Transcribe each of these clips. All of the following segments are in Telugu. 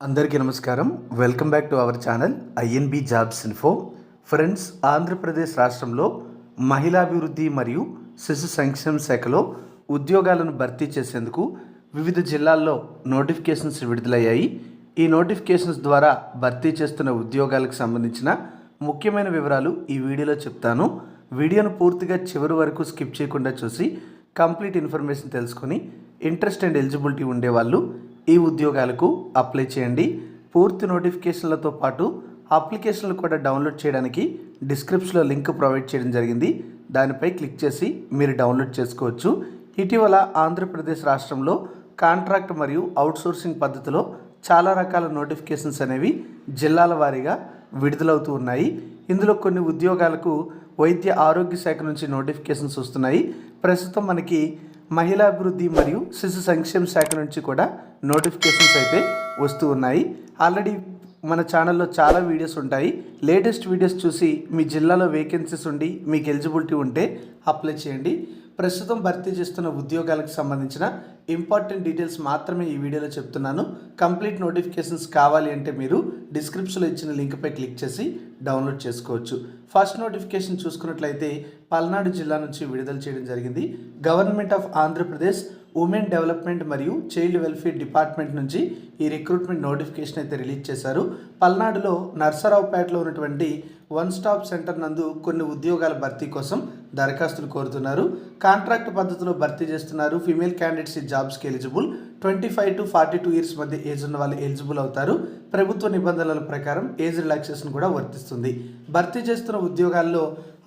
అందరికీ నమస్కారం. Welcome back to our channel INB jobs info friends Andhra Pradesh రాష్ట్రంలో మహిళాభివృద్ధి మరియు శిశు సంక్షేమ శాఖలో ఉద్యోగాలను భర్తీ చేసేందుకు వివిధ జిల్లాల్లో నోటిఫికేషన్స్ విడుదలయ్యాయి. ఈ నోటిఫికేషన్స్ ద్వారా భర్తీ చేస్తున్న ఉద్యోగాలకు సంబంధించిన ముఖ్యమైన వివరాలు ఈ వీడియోలో చెప్తాను. వీడియోను పూర్తిగా చివరి వరకు స్కిప్ చేయకుండా చూసి కంప్లీట్ ఇన్ఫర్మేషన్ తెలుసుకొని ఇంట్రెస్ట్ అండ్ ఎలిజిబిలిటీ ఉండేవాళ్ళు ఈ ఉద్యోగాలకు అప్లై చేయండి. పూర్తి నోటిఫికేషన్లతో పాటు అప్లికేషన్లు కూడా డౌన్లోడ్ చేయడానికి డిస్క్రిప్షన్లో లింక్ ప్రొవైడ్ చేయడం జరిగింది. దానిపై క్లిక్ చేసి మీరు డౌన్లోడ్ చేసుకోవచ్చు. ఇటీవల ఆంధ్రప్రదేశ్ రాష్ట్రంలో కాంట్రాక్ట్ మరియు అవుట్సోర్సింగ్ పద్ధతిలో చాలా రకాల నోటిఫికేషన్స్ అనేవి జిల్లాల వారీగా విడుదలవుతూ ఉన్నాయి. ఇందులో కొన్ని ఉద్యోగాలకు వైద్య ఆరోగ్య శాఖ నుంచి నోటిఫికేషన్స్ వస్తున్నాయి. ప్రస్తుతం మనకి మహిళాభివృద్ధి మరియు శిశు సంక్షేమ శాఖ నుంచి కూడా నోటిఫికేషన్స్ అయితే వస్తూ ఉన్నాయి. ఆల్రెడీ మన ఛానల్లో చాలా వీడియోస్ ఉంటాయి. లేటెస్ట్ వీడియోస్ చూసి మీ జిల్లాలో వేకెన్సీస్ ఉండి మీకు ఎలిజిబిలిటీ ఉంటే అప్లై చేయండి. ప్రస్తుతం భర్తీ చేస్తున్న ఉద్యోగాలకు సంబంధించిన ఇంపార్టెంట్ డీటెయిల్స్ మాత్రమే ఈ వీడియోలో చెప్తున్నాను. కంప్లీట్ నోటిఫికేషన్స్ కావాలి అంటే మీరు డిస్క్రిప్షన్లో ఇచ్చిన లింక్పై క్లిక్ చేసి డౌన్లోడ్ చేసుకోవచ్చు. ఫస్ట్ నోటిఫికేషన్ చూసుకున్నట్లయితే పల్నాడు జిల్లా నుంచి విడుదల చేయడం జరిగింది. Government of Andhra Pradesh women development మరియు చైల్డ్ వెల్ఫేర్ డిపార్ట్మెంట్ నుంచి ఈ రిక్రూట్మెంట్ నోటిఫికేషన్ అయితే రిలీజ్ చేశారు. పల్నాడులో నర్సరావుపేటలో ఉన్నటువంటి వన్ స్టాప్ సెంటర్ నందు కొన్ని ఉద్యోగాల భర్తీ కోసం దరఖాస్తులు కోరుతున్నారు. కాంట్రాక్ట్ పద్ధతిలో భర్తీ చేస్తున్నారు. ఫీమేల్ క్యాండిడేట్స్ ఈ జాబ్స్కి eligible. Twenty five to forty two years మధ్య ఏజ్ ఉన్న వాళ్ళు ఎలిజిబుల్ అవుతారు. ప్రభుత్వ నిబంధనల ప్రకారం ఏజ్ రిలాక్సేషన్ కూడా వర్తిస్తుంది. భర్తీ చేస్తున్న ఉద్యోగాల్లో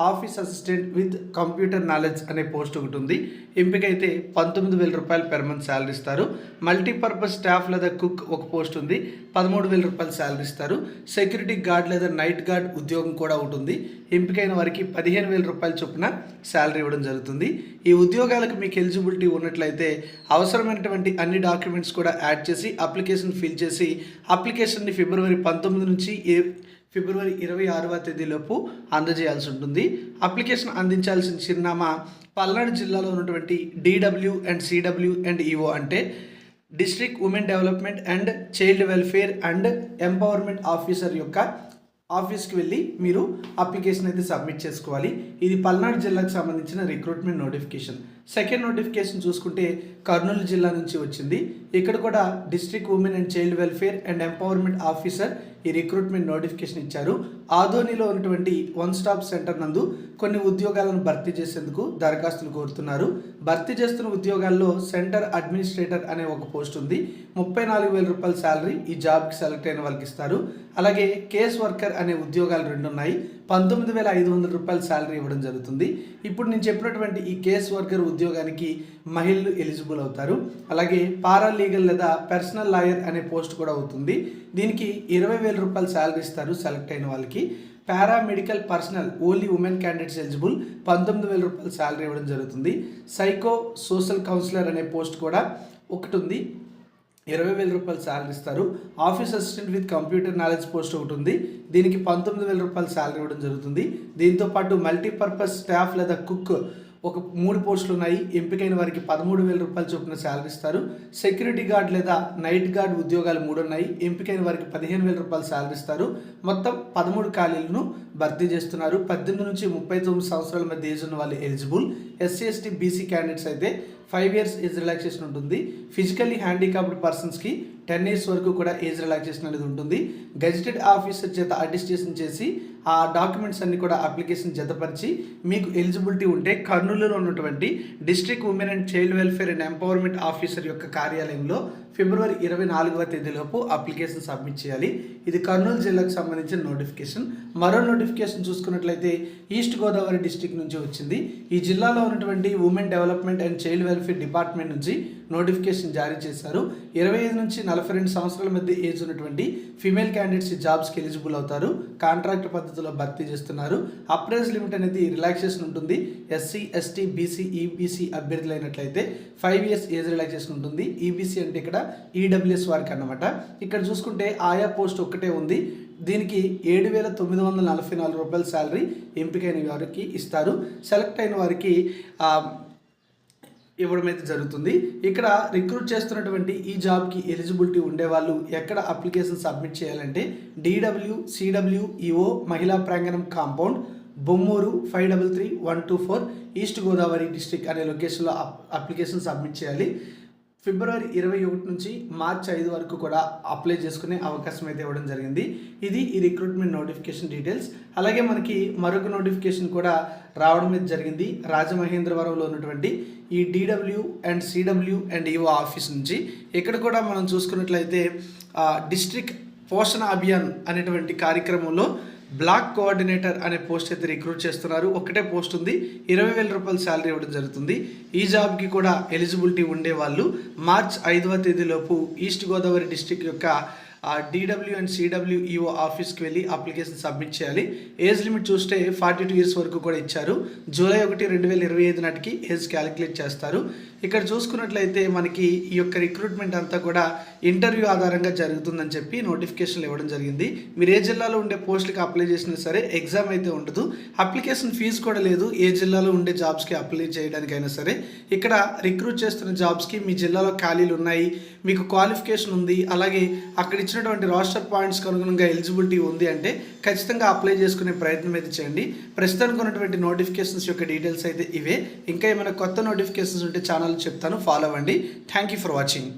office assistant with computer knowledge అనే పోస్ట్ ఒకటి ఉంది. ఎంపికైతే పంతొమ్మిది వేల రూపాయలు పెర్ మంత్ శాలరీ ఇస్తారు. మల్టీపర్పస్ స్టాఫ్ లేదా కుక్ ఒక పోస్ట్ ఉంది. పదమూడు వేల రూపాయలు శాలరీ ఇస్తారు. సెక్యూరిటీ గార్డ్ లేదా నైట్ గార్డ్ ఉద్యోగం కూడా ఒకటి ఉంది. ఎంపికైన వారికి పదిహేను వేల రూపాయల చొప్పున శాలరీ ఇవ్వడం జరుగుతుంది. ఈ ఉద్యోగాలకు మీకు ఎలిజిబిలిటీ ఉన్నట్లయితే అవసరమైనటువంటి అన్ని డాక్యుమెంట్స్ కూడా యాడ్ చేసి అప్లికేషన్ ఫిల్ చేసి అప్లికేషన్ అప్లికేషన్ని ఫిబ్రవరి పంతొమ్మిది నుంచి ఏ ఫిబ్రవరి ఇరవై ఆరవ తేదీలోపు అందజేయాల్సి ఉంటుంది. అప్లికేషన్ అందించాల్సిన చిరునామా పల్నాడు జిల్లాలో ఉన్నటువంటి DW and CW and EO అంటే district women development and child welfare and empowerment officer యొక్క ఆఫీస్కి వెళ్ళి మీరు అప్లికేషన్ అయితే సబ్మిట్ చేసుకోవాలి. ఇది పల్నాడు జిల్లాకు సంబంధించిన రిక్రూట్మెంట్ నోటిఫికేషన్. సెకండ్ నోటిఫికేషన్ చూసుకుంటే కర్నూలు జిల్లా నుంచి వచ్చింది. ఇక్కడ కూడా district women and child welfare and empowerment officer ఈ రిక్రూట్మెంట్ నోటిఫికేషన్ ఇచ్చారు. ఆదోనిలో ఉన్నటువంటి వన్ స్టాప్ సెంటర్ నందు కొన్ని ఉద్యోగాలను భర్తీ చేసేందుకు దరఖాస్తులు కోరుతున్నారు. భర్తీ చేస్తున్న ఉద్యోగాల్లో సెంటర్ అడ్మినిస్ట్రేటర్ అనే ఒక పోస్ట్ ఉంది. ముప్పై నాలుగు వేల రూపాయల శాలరీ ఈ జాబ్కి సెలెక్ట్ అయిన వాళ్ళకి ఇస్తారు. అలాగే కేస్ వర్కర్ అనే ఉద్యోగాలు రెండు ఉన్నాయి. పంతొమ్మిది వేల ఐదు వందల రూపాయల శాలరీ ఇవ్వడం జరుగుతుంది. ఇప్పుడు నేను చెప్పినటువంటి ఈ కేస్ వర్కర్ ఉద్యోగానికి మహిళలు ఎలిజిబుల్ అవుతారు. అలాగే పారా లీగల్ లేదా పర్సనల్ లాయర్ అనే పోస్ట్ కూడా అవుతుంది. దీనికి ఇరవై వేల రూపాయల శాలరీ ఇస్తారు సెలెక్ట్ అయిన వాళ్ళకి. Paramedical personal only women candidates eligible పంతొమ్మిది వేల రూపాయలు శాలరీ ఇవ్వడం జరుగుతుంది. సైకో సోషల్ కౌన్సిలర్ అనే పోస్ట్ కూడా ఒకటి ఉంది. ఇరవై వేల రూపాయలు శాలరీ ఇస్తారు. Office assistant with computer knowledge post ఒకటి ఉంది. దీనికి పంతొమ్మిది వేల రూపాయలు శాలరీ ఇవ్వడం జరుగుతుంది. దీంతో పాటు మల్టీపర్పస్ స్టాఫ్ లేదా కుక్ ఒక మూడు పోస్టులు ఉన్నాయి. ఎంపికైన వారికి పదమూడు వేల రూపాయల చొప్పున శాలరీ ఇస్తారు. సెక్యూరిటీ గార్డ్ లేదా నైట్ గార్డ్ ఉద్యోగాలు మూడు ఉన్నాయి. ఎంపికైన వారికి పదిహేను వేల రూపాయలు శాలరీ ఇస్తారు. మొత్తం పదమూడు ఖాళీలను భర్తీ చేస్తున్నారు. పద్దెనిమిది నుంచి ముప్పై తొమ్మిది సంవత్సరాల మధ్య ఏజ్ ఉన్న వాళ్ళు eligible SC ST BC candidates అయితే ఫైవ్ ఇయర్స్ ఏజ్ రిలాక్సేషన్ ఉంటుంది. ఫిజికల్లీ హ్యాండిక్యాప్డ్ పర్సన్స్కి టెన్ ఇయర్స్ వరకు కూడా ఏజ్ రిలాక్సేషన్ అనేది ఉంటుంది. గెజిటెడ్ ఆఫీసర్ చేత అటిస్టేషన్ చేసి ఆ డాక్యుమెంట్స్ అన్ని కూడా అప్లికేషన్ జతపరిచి మీకు ఎలిజిబిలిటీ ఉంటే కర్నూలులో ఉన్నటువంటి district women and child welfare and empowerment officer యొక్క కార్యాలయంలో ఫిబ్రవరి ఇరవై నాలుగవ తేదీలోపు అప్లికేషన్ సబ్మిట్ చేయాలి. ఇది కర్నూలు జిల్లాకు సంబంధించిన నోటిఫికేషన్. మరో నోటిఫికేషన్ చూసుకున్నట్లయితే ఈస్ట్ గోదావరి డిస్టిక్ నుంచి వచ్చింది. ఈ జిల్లాలో ఉన్నటువంటి women development and child welfare department నుంచి నోటిఫికేషన్ జారీ చేశారు. ఇరవై ఐదు నుంచి నలభై రెండు సంవత్సరాల మధ్య ఏజ్ ఉన్నటువంటి ఫీమేల్ క్యాండిడేట్స్ జాబ్స్కి ఎలిజిబుల్ అవుతారు. కాంట్రాక్ట్ పద్ధతిలో భర్తీ చేస్తున్నారు. అప్రైజ్ లిమిట్ అనేది రిలాక్సేషన్ ఉంటుంది. ఎస్సీ ఎస్టీ బీసీ ఈబీసీ అభ్యర్థులు అయినట్లయితే ఫైవ్ ఇయర్స్ ఏజ్ రిలాక్సేషన్ ఉంటుంది. ఈబీసీ అంటే ఇక్కడ ఈడబ్ల్యూఎస్ వారికి అన్నమాట. ఇక్కడ చూసుకుంటే ఆయా పోస్ట్ ఒక్కటే ఉంది. దీనికి ఏడు వేల తొమ్మిది వందల నలభై నాలుగు రూపాయల శాలరీ ఎంపికైన వారికి ఇస్తారు. సెలెక్ట్ అయిన వారికి ఇవ్వడం అయితే జరుగుతుంది. ఇక్కడ రిక్రూట్ చేస్తున్నటువంటి ఈ జాబ్కి ఎలిజిబిలిటీ ఉండేవాళ్ళు ఎక్కడ అప్లికేషన్ సబ్మిట్ చేయాలంటే డిడబ్ల్యూ సిడబ్ల్యూ ఈఓ మహిళా ప్రాంగణం compound Bommuru five double three one two four East Godavari district అనే లొకేషన్లో అప్ అప్లికేషన్ సబ్మిట్ చేయాలి. ఫిబ్రవరి ఇరవై ఒకటి నుంచి మార్చి ఐదు వరకు కూడా అప్లై చేసుకునే అవకాశం అయితే ఇవ్వడం జరిగింది. ఇది ఈ రిక్రూట్మెంట్ నోటిఫికేషన్ డీటెయిల్స్ అలాగే మనకి మరొక నోటిఫికేషన్ కూడా రావడం అయితే జరిగింది. రాజమహేంద్రవరంలో ఉన్నటువంటి ఈ DW and CW and EO office నుంచి ఇక్కడ కూడా మనం చూసుకున్నట్లయితే డిస్ట్రిక్ట్ పోషణ అభియాన్ అనేటువంటి కార్యక్రమంలో బ్లాక్ కోఆర్డినేటర్ అనే పోస్ట్ అయితే రిక్రూట్ చేస్తున్నారు. ఒకటే పోస్ట్ ఉంది. ఇరవై వేల రూపాయల శాలరీ ఇవ్వడం జరుగుతుంది. ఈ జాబ్కి కూడా ఎలిజిబిలిటీ ఉండే వాళ్ళు మార్చ్ ఐదవ తేదీలోపు ఈస్ట్ గోదావరి డిస్టిక్ యొక్క డిడబ్ల్యూ అండ్ సిడబ్ల్యూ ఈఓ ఆఫీస్కి వెళ్ళి అప్లికేషన్ సబ్మిట్ చేయాలి. ఏజ్ లిమిట్ చూస్తే ఫార్టీ టూ ఇయర్స్ వరకు కూడా ఇచ్చారు. జూలై ఒకటి రెండు వేల ఇరవై ఐదు నాటికి ఏజ్ క్యాలిక్యులేట్ చేస్తారు. ఇక్కడ చూసుకున్నట్లయితే మనకి ఈ యొక్క రిక్రూట్మెంట్ అంతా కూడా ఇంటర్వ్యూ ఆధారంగా జరుగుతుందని చెప్పి నోటిఫికేషన్లు ఇవ్వడం జరిగింది. మీరు ఏ జిల్లాలో ఉండే పోస్టులకి అప్లై చేసినా సరే ఎగ్జామ్ అయితే ఉండదు. అప్లికేషన్ ఫీజు కూడా లేదు. ఏ జిల్లాలో ఉండే జాబ్స్కి అప్లై చేయడానికైనా సరే. ఇక్కడ రిక్రూట్ చేస్తున్న జాబ్స్కి మీ జిల్లాలో ఖాళీలు ఉన్నాయి. మీకు క్వాలిఫికేషన్ ఉంది. అలాగే అక్కడి ఇచ్చినటువంటి రాస్టర్ పాయింట్స్కి అనుగుణంగా ఎలిజిబిలిటీ ఉంది అంటే ఖచ్చితంగా అప్లై చేసుకునే ప్రయత్నం అయితే చేయండి. ప్రస్తుతానికి ఉన్నటువంటి నోటిఫికేషన్స్ యొక్క డీటెయిల్స్ అయితే ఇవే. ఇంకా ఏమైనా కొత్త నోటిఫికేషన్స్ ఉంటే ఛానల్ చెప్తాను. ఫాలో అవ్వండి. Thank you for watching